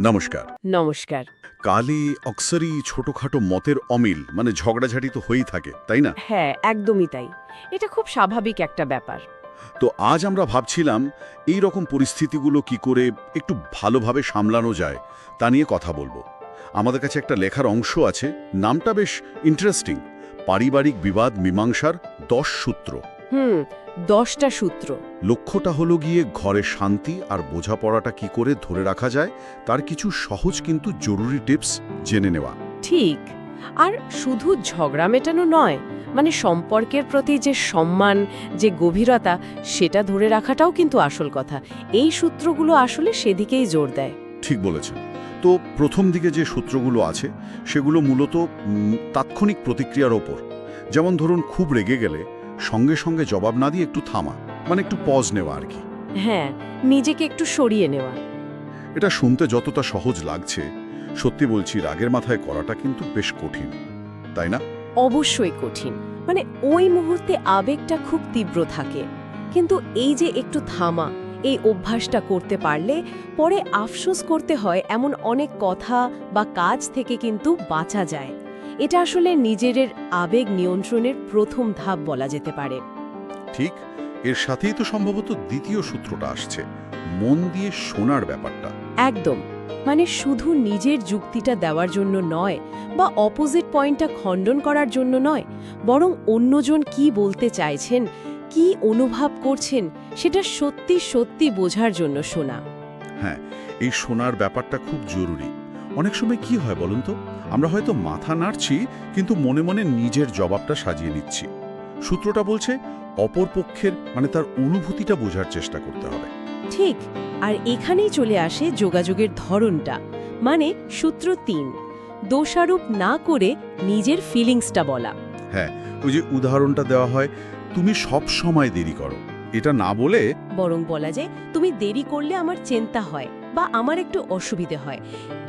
নমস্কার। নমস্কার। কালে অক্সরই ছোটখাটো মতের অমিল মানে ঝগড়াঝাটি তো হয়েই থাকে তাই না? হ্যাঁ একদমই তাই। এটা খুব স্বাভাবিক একটা ব্যাপার। তো আজ আমরা ভাবছিলাম এই রকম পরিস্থিতিগুলো কি করে একটু ভালোভাবে সামলানো যায় তা নিয়ে কথা বলব। আমাদের কাছে একটা লেখার অংশ আছে নামটা বেশ ইন্টারেস্টিং পারিবারিক বিবাদ মীমাংসার দশ সূত্র। হুম দশটা সূত্র। লক্ষ্যটা হলো গিয়ে ঘরে শান্তি আর বোঝাপড়াটা কি করে ধরে রাখা যায় তার কিছু সহজ কিন্তু জরুরি টিপস জেনে নেওয়া। ঠিক। আর শুধু ঝগড়া মেটানো নয় মানে সম্পর্কের প্রতি যে সম্মান যে গভীরতা সেটা ধরে রাখাটাও কিন্তু আসল কথা। এই সূত্রগুলো আসলে সেদিকেই জোর দেয়। ঠিক বলেছেন। তো প্রথম দিকে যে সূত্রগুলো আছে সেগুলো মূলত তাৎক্ষণিক প্রতিক্রিয়ার ওপর। যেমন ধরুন খুব রেগে গেলে সঙ্গে সঙ্গে জবাব না দিয়ে একটু থামা মানে একটু পজ নেওয়া আর কি। হ্যাঁ নিজেকে একটু সরিয়ে নেওয়া। এটা শুনতে যতটা সহজ লাগছে সত্যি বলছি রাগের মাথায় করাটা কিন্তু বেশ কঠিন তাই না? অবশ্যই কঠিন। মানে ওই মুহূর্তে আবেগটা খুব তীব্র থাকে। কিন্তু এই যে একটু থামা এই অভ্যাসটা করতে পারলে পরে আফসোস করতে হয় এমন অনেক কথা বা কাজ থেকে কিন্তু বাঁচা যায়। এটা আসলে নিজের আবেগ নিয়ন্ত্রণের প্রথম ধাপ বলা যেতে পারে। ঠিক এর সাথেই তো সম্ভবত দ্বিতীয় সূত্রটা আসছে মন দিয়ে শোনার ব্যাপারটা। একদম মানে শুধু নিজের যুক্তিটা দেওয়ার জন্য নয় বা অপোজিট পয়েন্টটা খণ্ডন করার জন্য নয় বরং অন্যজন কি বলতে চাইছেন কি অনুভব করছেন সেটা সত্যি সত্যি বোঝার জন্য শোনা। হ্যাঁ এই শোনার ব্যাপারটা খুব জরুরি। অনেক সময় কি হয় বলুন তো? আমরা হয়তো মাথা নাড়ছি কিন্তু মনে মনে নিজের জবাবটা সাজিয়ে নিচ্ছি। সূত্রটা বলছে অপর পক্ষের মানে তার অনুভূতিটা বোঝার চেষ্টা করতে হবে। ঠিক আর এখানেই চলে আসে যোগাযোগের ধরনটা মানে সূত্র তিন। দোষারোপ না করে নিজের ফিলিংসটা বলা। হ্যাঁ ওই যে উদাহরণটা দেওয়া হয় তুমি সব সময় দেরি করো। এটা না বলে বরং বলা যায় তুমি দেরি করলে আমার চিন্তা হয় বা আমার একটু অসুবিধে হয়।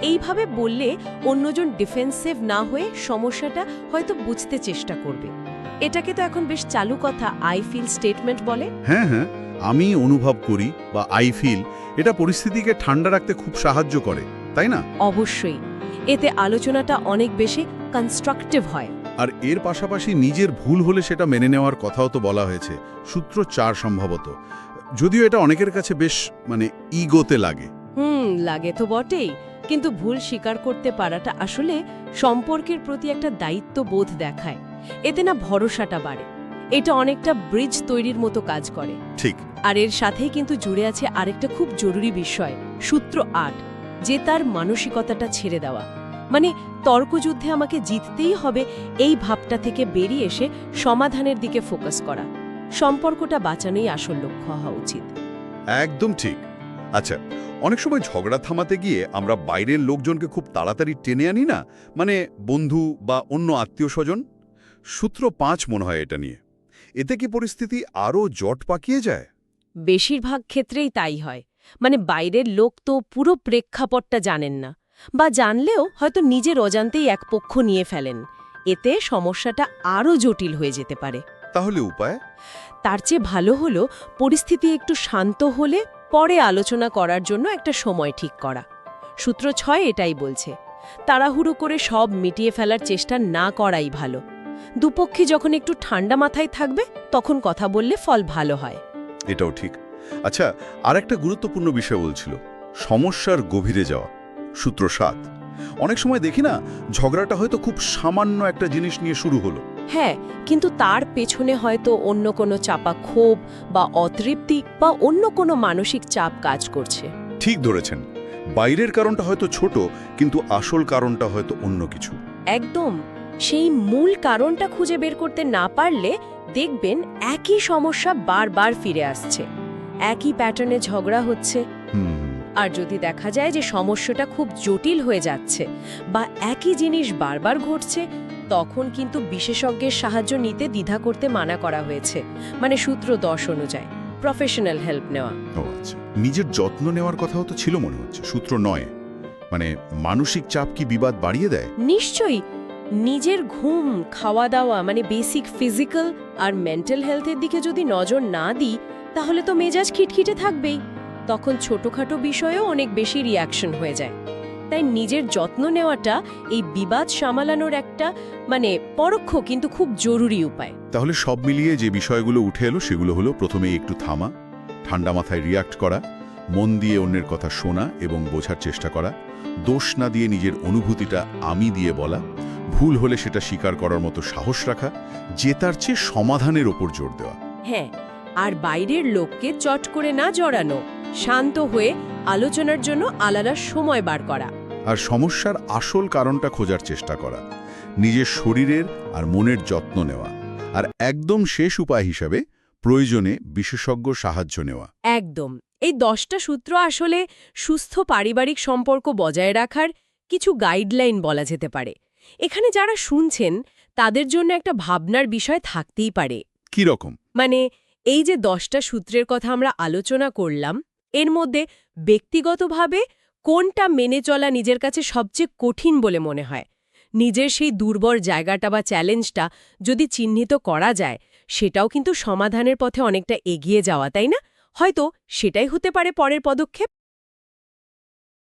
এইভাবে বললে অন্যজন ডিফেন্সিভ না হয়ে সমস্যাটা হয়তো বুঝতে চেষ্টা করবে। এটাকে তো এখন বেশ চালু কথা আই ফিল স্টেটমেন্ট বলে। হ্যাঁ হ্যাঁ আমি অনুভব করি বা আই ফিল এটা পরিস্থিতিকে ঠান্ডা রাখতে খুব সাহায্য করে তাই না? অবশ্যই। এতে আলোচনাটা অনেক বেশি কনস্ট্রাকটিভ হয়। আর এর পাশাপাশি নিজের ভুল হলে সেটা মেনে নেওয়ার কথাও তো বলা হয়েছে সূত্র চার সম্ভবত। যদিও এটা অনেকের কাছে বেশ মানে ইগোতে লাগে। হুম লাগে তো বটেই কিন্তু ভুল স্বীকার করতে পারাটা আসলে সম্পর্কের প্রতি একটা দায়িত্ব বোধ দেখায়। এতে না ভরসাটা বাড়ে। এটা অনেকটা ব্রিজ তৈরির মতো কাজ করে। ঠিক। আর এর সাথেই কিন্তু জুড়ে আছে আরেকটা খুব জরুরি বিষয় সূত্র আট যে তার মানসিকতাটা ছেড়ে দেওয়া। মানে তর্কযুদ্ধে আমাকে জিততেই হবে এই ভাবটা থেকে বেরিয়ে এসে সমাধানের দিকে ফোকাস করা। সম্পর্কটা বাঁচানোই আসল লক্ষ্য হওয়া উচিত। একদম ঠিক। আচ্ছা অনেক সময় ঝগড়া থামাতে গিয়ে আমরা বাইরের লোকজনকে খুব তাড়াতাড়ি টেনে আনি না? মানে বন্ধু বা অন্য আত্মীয় স্বজন সূত্র পাঁচ মনে হয় এটা নিয়ে। এতে কি পরিস্থিতি আরও জট পাকিয়ে যায়? বেশিরভাগ ক্ষেত্রেই তাই হয়। মানে বাইরের লোক তো পুরো প্রেক্ষাপটটা জানেন না। বা জানলেও হয়তো নিজের অজান্তেই এক পক্ষ নিয়ে ফেলেন। এতে সমস্যাটা আরও জটিল হয়ে যেতে পারে। তাহলে উপায়? তার চেয়ে ভালো হলো পরিস্থিতি একটু শান্ত হলে পরে আলোচনা করার জন্য একটা সময় ঠিক করা। সূত্র ছয় এটাই বলছে। তাড়াহুড়ো করে সব মিটিয়ে ফেলার চেষ্টা না করাই ভালো। দুপক্ষে যখন একটু ঠান্ডা মাথায় থাকবে তখন কথা বললে ফল ভালো হয়। এটাও ঠিক। আচ্ছা আর একটা গুরুত্বপূর্ণ বিষয় বলছিল সমস্যার গভীরে যাওয়া। সূত্র সাত। অনেক সময় দেখি না ঝগড়াটা হয়তো খুব সামান্য একটা জিনিস নিয়ে শুরু হলো। হ্যাঁ কিন্তু তার পেছনে হয়তো অন্য কোনো চাপা ক্ষোভ বা অতৃপ্তি বা অন্য কোনো মানসিক চাপ কাজ করছে। ঠিক ধরেছেন। বাইরের কারণটা হয়তো ছোট কিন্তু আসল কারণটা হয়তো অন্য কিছু। একদম। সেই মূল কারণটা খুঁজে বের করতে না পারলে দেখবেন একই সমস্যা বারবার ফিরে আসছে। একই প্যাটার্নে ঝগড়া হচ্ছে। হুম। আর যদি দেখা যায় যে সমস্যাটা খুব জটিল হয়ে যাচ্ছে বা একই জিনিস বারবার ঘটছে তখন কিন্তু বিশেষজ্ঞের সাহায্য নিতে দ্বিধা করতে মানা করা হয়েছে। মানে সূত্র দশ অনুযায়ী প্রফেশনাল হেল্প নেওয়া। আচ্ছা নিজের যত্ন নেওয়ার কথাও তো ছিল মনে হচ্ছে সূত্র নয়। মানে মানসিক চাপ কি বিবাদ বাড়িয়ে দেয়? নিশ্চয়ই নিজের ঘুম খাওয়া দাওয়া মানে বেসিক ফিজিক্যাল আর মেন্টাল হেলথের দিকে যদি নজর না দিই তাহলে তো মেজাজ খিটখিটে থাকবেই। তখন ছোটখাটো বিষয়েও অনেক বেশি রিয়াকশন হয়ে যায়। তাই নিজের যত্ন নেওয়াটা এই বিবাদ সামালানোর একটা মানে পরোক্ষ কিন্তু খুব জরুরি উপায়। তাহলে সব মিলিয়ে যে বিষয়গুলো উঠে এলো সেগুলো হলো প্রথমে একটু থামা ঠান্ডা মাথায় রিয়াক্ট করা মন দিয়ে অন্যের কথা শোনা এবং বোঝার চেষ্টা করা দোষ না দিয়ে নিজের অনুভূতিটা আমি দিয়ে বলা ভুল হলে সেটা স্বীকার করার মতো সাহস রাখা জেতার চেয়ে সমাধানের ওপর জোর দেওয়া। হ্যাঁ আর বাইরের লোককে চট করে না জড়ানো শান্ত হয়ে আলোচনার জন্য আলাদা সময় বার করা। আর সমস্যার আসল কারণটা খোঁজার চেষ্টা করা। নিজের শরীরের আর মনের যত্ন নেওয়া। আর একদম শেষ উপায় হিসাবে প্রয়োজনে বিশেষজ্ঞ সাহায্য নেওয়া। একদম। এই দশটা সূত্র আসলে সুস্থ পারিবারিক সম্পর্ক বজায় রাখার কিছু গাইডলাইন বলা যেতে পারে। এখানে যারা শুনছেন তাদের জন্য একটা ভাবনার বিষয় থাকতেই পারে। কি রকম মানে এই যে দশটা সূত্রের কথা আমরা আলোচনা করলাম এর মধ্যে ব্যক্তিগতভাবে কোনটা মেনে চলা নিজের কাছে সবচেয়ে কঠিন বলে মনে হয়? নিজের সেই দুর্বল জায়গাটা বা চ্যালেঞ্জটা যদি চিহ্নিত করা যায়, সেটাও কিন্তু সমাধানের পথে অনেকটা এগিয়ে যাওয়া, তাই না? হয়তো সেটাই হতে পারে পরের পদক্ষেপ।